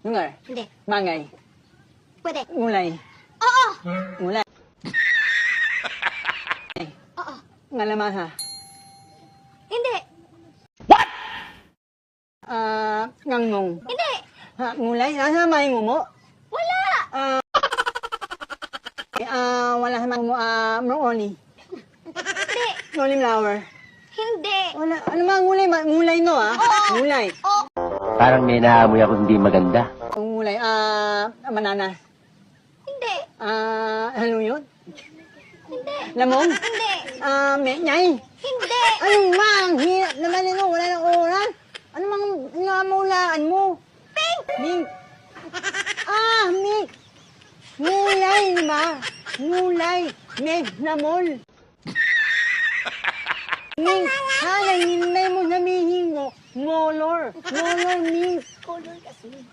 Lugar. Hindi. Bagay. Pwede. Gulay. Oo. Gulay. Oo. Ngalamasa. Hindi. Ah, ngangmong. Hindi. Ha, gulay. Nasa may ngumo. Wala. Ah, ah, wala sa mga ngumo. Ah, broccoli. Hindi. Cauliflower. Hindi. Wala. Ano mga gulay? Ma- Gulay no ah. Gulay. Oo. Parang may naamoy ako hindi maganda. Ang gulay. Ah, bananas. Hindi. Ah, haluyot. Hindi. Lamong. Hindi. Ah, menyay. Hindi. Anong mang? Hirap naman nito. Wala nang oras. Ano mang namulaan mo? Pink. Mink. Ah, mink. Ngulay, di ba? Ngulay. Mink na mol. Mink. Hala, hindi mo color. No, no, I mean color gasoline.